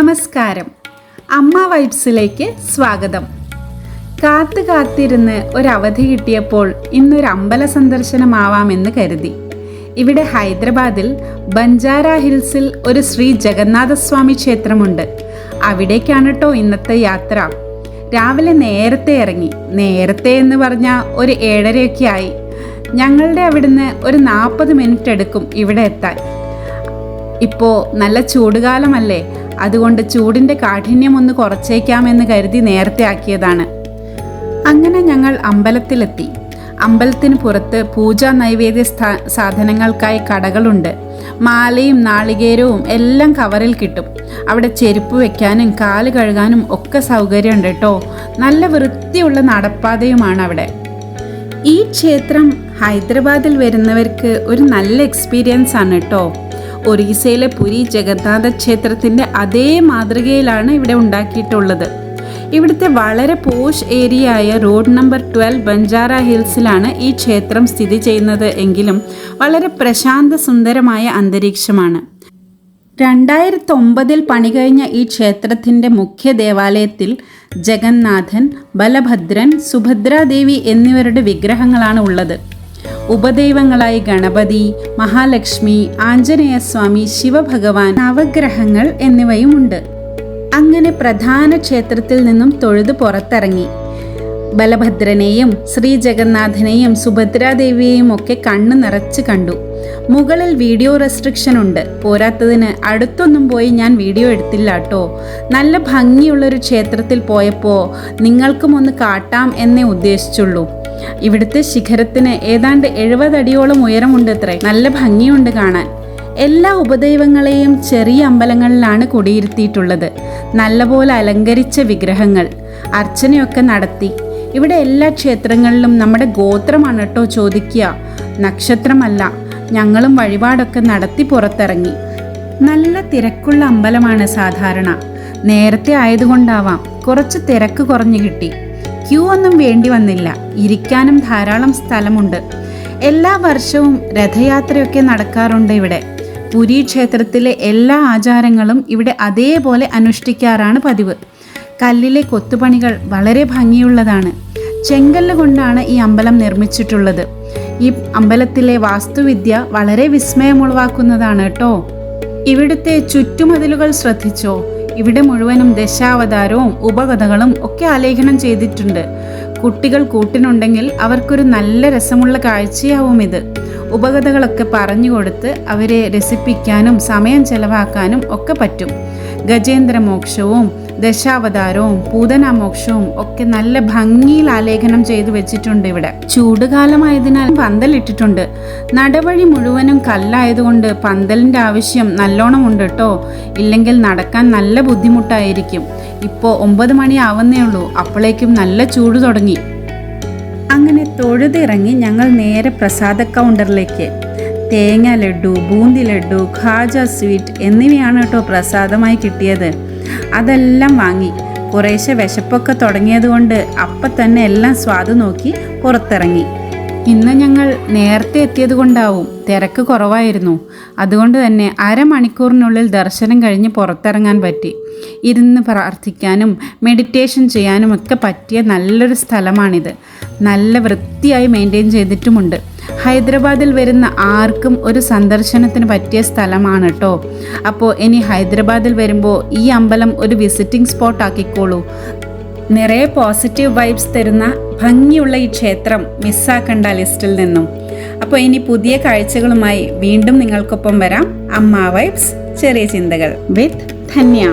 നമസ്കാരം. അമ്മ വൈബ്സിലേക്ക് സ്വാഗതം. കാത്തു കാത്തിരുന്ന് ഒരവധി കിട്ടിയപ്പോൾ ഇന്നൊരു അമ്പല സന്ദർശനമാവാമെന്ന് കരുതി. ഇവിടെ ഹൈദരാബാദിൽ ബഞ്ചാര ഹിൽസിൽ ഒരു ശ്രീ ജഗന്നാഥസ്വാമി ക്ഷേത്രമുണ്ട്. അവിടേക്കാണ് കേട്ടോ ഇന്നത്തെ യാത്ര. രാവിലെ നേരത്തെ ഇറങ്ങി. നേരത്തെ എന്ന് പറഞ്ഞാൽ ഒരു ഏഴരയൊക്കെ ആയി ഞങ്ങളുടെ അവിടുന്ന് ഒരു നാൽപ്പത് മിനിറ്റ് എടുക്കും ഇവിടെ എത്താൻ. ഇപ്പോൾ നല്ല ചൂടുകാലമല്ലേ? അതുകൊണ്ട് ചൂടിന്റെ കാഠിന്യം ഒന്ന് കുറച്ചേക്കാമെന്ന് കരുതി നേരത്തെ ആക്കിയതാണ്. അങ്ങനെ ഞങ്ങൾ അമ്പലത്തിലെത്തി. അമ്പലത്തിന് പുറത്ത് പൂജാ നൈവേദ്യ സ്ഥാ സാധനങ്ങൾക്കായി കടകളുണ്ട്. മാലയും നാളികേരവും എല്ലാം കവറിൽ കിട്ടും. അവിടെ ചെരുപ്പ് വെക്കാനും കാൽ കഴുകാനും ഒക്കെ സൗകര്യമുണ്ട് കേട്ടോ. നല്ല വൃത്തിയുള്ള നടപ്പാതയുമാണ് അവിടെ. ഈ ക്ഷേത്രം ഹൈദരാബാദിൽ വരുന്നവർക്ക് ഒരു നല്ല എക്സ്പീരിയൻസ് ആണ് കേട്ടോ. ഒറീസയിലെ പുരി ജഗന്നാഥ ക്ഷേത്രത്തിന്റെ അതേ മാതൃകയിലാണ് ഇവിടെ ഉണ്ടാക്കിയിട്ടുള്ളത്. ഇവിടുത്തെ വളരെ പോഷ് ഏരിയ ആയ റോഡ് നമ്പർ ട്വൽവ് ബഞ്ചാര ഹിൽസിലാണ് ഈ ക്ഷേത്രം സ്ഥിതി ചെയ്യുന്നത് എങ്കിലും വളരെ പ്രശാന്ത സുന്ദരമായ അന്തരീക്ഷമാണ്. രണ്ടായിരത്തി ഒമ്പതിൽ പണി കഴിഞ്ഞ ഈ ക്ഷേത്രത്തിന്റെ മുഖ്യ ദേവാലയത്തിൽ ജഗന്നാഥൻ ബലഭദ്രൻ സുഭദ്രാദേവി എന്നിവരുടെ വിഗ്രഹങ്ങളാണ് ഉള്ളത്. ഉപദൈവങ്ങളായി ഗണപതി മഹാലക്ഷ്മി ആഞ്ജനേയസ്വാമി ശിവഭഗവാൻ നവഗ്രഹങ്ങൾ എന്നിവയുമുണ്ട്. അങ്ങനെ പ്രധാന ക്ഷേത്രത്തിൽ നിന്നും തൊഴുതു പുറത്തിറങ്ങി. ബലഭദ്രനെയും ശ്രീ ജഗന്നാഥനെയും സുഭദ്രാദേവിയെയും ഒക്കെ കണ്ണു നിറച്ച് കണ്ടു. മുകളിൽ വീഡിയോ റെസ്ട്രിക്ഷൻ ഉണ്ട്. പോരാത്തതിന് അടുത്തൊന്നും പോയി ഞാൻ വീഡിയോ എടുത്തില്ല കേട്ടോ നല്ല ഭംഗിയുള്ളൊരു ക്ഷേത്രത്തിൽ പോയപ്പോൾ നിങ്ങൾക്കും ഒന്ന് കാട്ടാം എന്നേ ഉദ്ദേശിച്ചുള്ളൂ. ഇവിടുത്തെ ശിഖരത്തിന് ഏതാണ്ട് എഴുപതടിയോളം ഉയരമുണ്ട് അത്രേ നല്ല ഭംഗിയുണ്ട് കാണാൻ. എല്ലാ ഉപദൈവങ്ങളെയും ചെറിയ അമ്പലങ്ങളിലാണ് കുടിയിരുത്തിയിട്ടുള്ളത്. നല്ലപോലെ അലങ്കരിച്ച വിഗ്രഹങ്ങൾ അർച്ചനയൊക്കെ നടത്തി. ഇവിടെ എല്ലാ ക്ഷേത്രങ്ങളിലും നമ്മുടെ ഗോത്രമാണ് കേട്ടോ ചോദിക്കുക. നക്ഷത്രമല്ല ഞങ്ങളും വഴിപാടൊക്കെ നടത്തി പുറത്തിറങ്ങി. നല്ല തിരക്കുള്ള അമ്പലമാണ് സാധാരണ. നേരത്തെ ആയതുകൊണ്ടാവാം കുറച്ച് തിരക്ക് കുറഞ്ഞു കിട്ടി. ക്യൂ ഒന്നും വേണ്ടി വന്നില്ല. ഇരിക്കാനും ധാരാളം സ്ഥലമുണ്ട്. എല്ലാ വർഷവും രഥയാത്രയൊക്കെ നടക്കാറുണ്ട് ഇവിടെ. പുരി ക്ഷേത്രത്തിലെ എല്ലാ ആചാരങ്ങളും ഇവിടെ അതേപോലെ അനുഷ്ഠിക്കാറാണ് പതിവ്. കല്ലിലെ കൊത്തുപണികൾ വളരെ ഭംഗിയുള്ളതാണ്. ചെങ്കല്ല് കൊണ്ടാണ് ഈ അമ്പലം നിർമ്മിച്ചിട്ടുള്ളത്. ഈ അമ്പലത്തിലെ വാസ്തുവിദ്യ വളരെ വിസ്മയമുളവാക്കുന്നതാണ് കേട്ടോ. ഇവിടുത്തെ ചുറ്റുമതിലുകൾ ശ്രദ്ധിച്ചോ? ഇവിടെ മുഴുവനും ദശാവതാരവും ഉപകഥകളും ഒക്കെ ആലേഖനം ചെയ്തിട്ടുണ്ട്. കുട്ടികൾ കൂട്ടിനുണ്ടെങ്കിൽ അവർക്കൊരു നല്ല രസമുള്ള കാഴ്ചയാവും ഇത്. ഉപകഥകളൊക്കെ പറഞ്ഞു കൊടുത്ത് അവരെ രസിപ്പിക്കാനും സമയം ചെലവാക്കാനും ഒക്കെ പറ്റും. ഗജേന്ദ്രമോക്ഷവും ദശാവതാരവും പൂതനാമോക്ഷവും ഒക്കെ നല്ല ഭംഗിയിൽ ആലേഖനം ചെയ്തു വെച്ചിട്ടുണ്ട് ഇവിടെ. ചൂടുകാലമായതിനാൽ പന്തലിട്ടിട്ടുണ്ട്. നടവഴി മുഴുവനും കല്ലായതുകൊണ്ട് പന്തലിന്റെ ആവശ്യം നല്ലോണം ഉണ്ട് കേട്ടോ ഇല്ലെങ്കിൽ നടക്കാൻ നല്ല ബുദ്ധിമുട്ടായിരിക്കും. ഇപ്പോൾ ഒമ്പത് മണി ആവുന്നേ ഉള്ളൂ. അപ്പോഴേക്കും നല്ല ചൂട് തുടങ്ങി. അങ്ങനെ തൊഴുതിറങ്ങി ഞങ്ങൾ നേരെ പ്രസാദ കൗണ്ടറിലേക്ക്. തേങ്ങ ലഡു ബൂന്തി ലഡു ഖാജ സ്വീറ്റ് എന്നിവയാണ് കേട്ടോ പ്രസാദമായി കിട്ടിയത്. അതെല്ലാം വാങ്ങി. കുറേശ്ശെ വിശപ്പൊക്കെ തുടങ്ങിയതുകൊണ്ട് അപ്പം തന്നെ എല്ലാം സ്വാദ് നോക്കി പുറത്തിറങ്ങി. ഇന്ന് ഞങ്ങൾ നേരത്തെ എത്തിയത് കൊണ്ടാവും തിരക്ക് കുറവായിരുന്നു. അതുകൊണ്ട് തന്നെ അരമണിക്കൂറിനുള്ളിൽ ദർശനം കഴിഞ്ഞ് പുറത്തിറങ്ങാൻ പറ്റി. ഇരുന്ന് പ്രാർത്ഥിക്കാനും മെഡിറ്റേഷൻ ചെയ്യാനും ഒക്കെ പറ്റിയ നല്ലൊരു സ്ഥലമാണിത്. നല്ല വൃത്തിയായി മെയിന്റെയിൻ ചെയ്തിട്ടുമുണ്ട്. ഹൈദരാബാദിൽ വരുന്ന ആർക്കും ഒരു സന്ദർശനത്തിന് പറ്റിയ സ്ഥലമാണ് കേട്ടോ അപ്പോൾ ഇനി ഹൈദരാബാദിൽ വരുമ്പോൾ ഈ അമ്പലം ഒരു വിസിറ്റിംഗ് സ്പോട്ട് ആക്കിക്കോളൂ. നിറയെ പോസിറ്റീവ് വൈബ്സ് തരുന്ന ഭംഗിയുള്ള ഈ ക്ഷേത്രം മിസ്സാക്കണ്ട ലിസ്റ്റിൽ നിന്നും. അപ്പോൾ ഇനി പുതിയ കാഴ്ചകളുമായി വീണ്ടും നിങ്ങൾക്കൊപ്പം വരാം. അമ്മ വൈബ്സ് ചെറിയ ചിന്തകൾ. വിത്ത് ധന്യ.